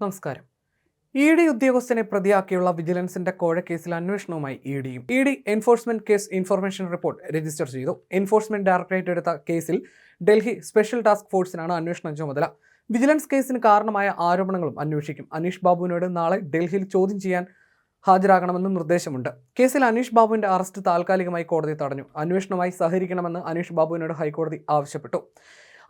നമസ്കാരം. E D ഉദ്യോഗസ്ഥനെ പ്രതിയാക്കിയുള്ള വിജിലൻസിന്റെ കോഴക്കേസിൽ അന്വേഷണവുമായി ഇ ഡിയും. E D enforcement case information report register ചെയ്തു. എൻഫോഴ്സ്മെന്റ് ഡയറക്ടറേറ്റ് എടുത്ത കേസിൽ ഡൽഹി സ്പെഷ്യൽ ടാസ്ക് ഫോഴ്സിനാണ് അന്വേഷണ ചുമതല. വിജിലൻസ് കേസിന് കാരണമായ ആരോപണങ്ങളും അന്വേഷിക്കും. അനീഷ് ബാബുവിനോട് നാളെ ഡൽഹിയിൽ ചോദ്യം ചെയ്യാൻ ഹാജരാകണമെന്നും നിർദ്ദേശമുണ്ട്. കേസിൽ അനീഷ് ബാബുവിന്റെ അറസ്റ്റ് താൽക്കാലികമായി കോടതി തടഞ്ഞു. അന്വേഷണവുമായി സഹകരിക്കണമെന്ന് അനീഷ് ബാബുവിനോട് ഹൈക്കോടതി ആവശ്യപ്പെട്ടു.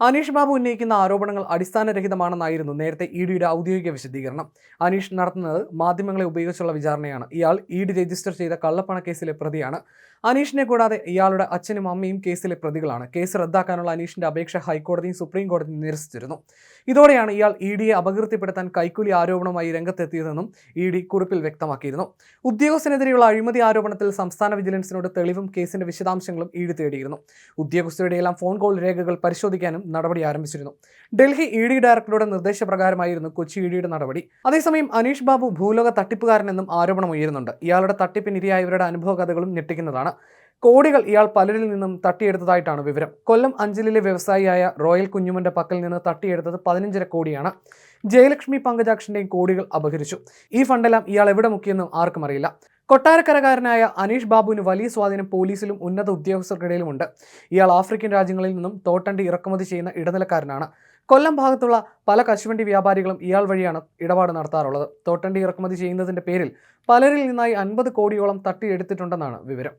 അനീഷ് ബാബു ഉന്നയിക്കുന്ന ആരോപണങ്ങൾ അടിസ്ഥാനരഹിതമാണെന്നായിരുന്നു നേരത്തെ ഇ ഡിയുടെ ഔദ്യോഗിക വിശദീകരണം. അനീഷ് നടത്തുന്നത് മാധ്യമങ്ങളെ ഉപയോഗിച്ചുള്ള വിചാരണയാണ്. ഇയാൾ ഇ ഡി രജിസ്റ്റർ ചെയ്ത കള്ളപ്പണ കേസിലെ പ്രതിയാണ്. അനീഷിനെ കൂടാതെ ഇയാളുടെ അച്ഛനും അമ്മയും കേസിലെ പ്രതികളാണ്. കേസ് റദ്ദാക്കാനുള്ള അനീഷിന്റെ അപേക്ഷ ഹൈക്കോടതിയും സുപ്രീം കോടതിയും നിരസിച്ചിരുന്നു. ഇതോടെയാണ് ഇയാൾ ഇ ഡിയെ അപകീർത്തിപ്പെടുത്താൻ കൈക്കൂലി ആരോപണവുമായി രംഗത്തെത്തിയതെന്നും ഇ ഡി കുറിപ്പിൽ വ്യക്തമാക്കിയിരുന്നു. ഉദ്യോഗസ്ഥനെതിരെയുള്ള അഴിമതി ആരോപണത്തിൽ സംസ്ഥാന വിജിലൻസിനോട് തെളിവും കേസിന്റെ വിശദാംശങ്ങളും ഇ ഡി തേടിയിരുന്നു. ഉദ്യോഗസ്ഥരുടെയെല്ലാം ഫോൺ കോൾ രേഖകൾ പരിശോധിക്കാനും നടപടി ആരംഭിച്ചിരുന്നു. ഡൽഹി ഇ ഡി ഡയറക്ടറുടെ നിർദ്ദേശപ്രകാരമായിരുന്നു കൊച്ചി ഇ ഡിയുടെ നടപടി. അതേസമയം അനീഷ് ബാബു ഭൂലോക തട്ടിപ്പുകാരനെന്നും ആരോപണം ഉയരുന്നുണ്ട്. ഇയാളുടെ തട്ടിപ്പിനിരയായവരുടെ അനുഭവ കഥകളും ഞെട്ടിക്കുന്നതാണ്. കോടികൾ ഇയാൾ പലരിൽ നിന്നും തട്ടിയെടുത്തതായിട്ടാണ് വിവരം. കൊല്ലം അഞ്ചലിലെ വ്യവസായിയായ റോയൽ കുഞ്ഞുമന്റെ പക്കൽ നിന്ന് തട്ടിയെടുത്തത് പതിനഞ്ചര കോടിയാണ്. ജയലക്ഷ്മി പങ്കജാക്ഷന്റെയും കോടികൾ അപഹരിച്ചു. ഈ ഫണ്ടെല്ലാം ഇയാൾ എവിടെ മുക്കിയെന്നും ആർക്കും അറിയില്ല. കൊട്ടാരക്കരകാരനായ അനീഷ് ബാബുവിന് വലിയ സ്വാധീനം പോലീസിലും ഉന്നത ഉദ്യോഗസ്ഥർക്കിടയിലുമുണ്ട്. ഇയാൾ ആഫ്രിക്കൻ രാജ്യങ്ങളിൽ നിന്നും തോട്ടണ്ടി ഇറക്കുമതി ചെയ്യുന്ന ഇടനിലക്കാരനാണ്. കൊല്ലം ഭാഗത്തുള്ള പല കശുവണ്ടി വ്യാപാരികളും ഇയാൾ വഴിയാണ് ഇടപാട് നടത്താറുള്ളത്. തോട്ടണ്ടി ഇറക്കുമതി ചെയ്യുന്നതിന്റെ പേരിൽ പലരിൽ നിന്നായി അൻപത് കോടിയോളം തട്ടിയെടുത്തിട്ടുണ്ടെന്നാണ് വിവരം.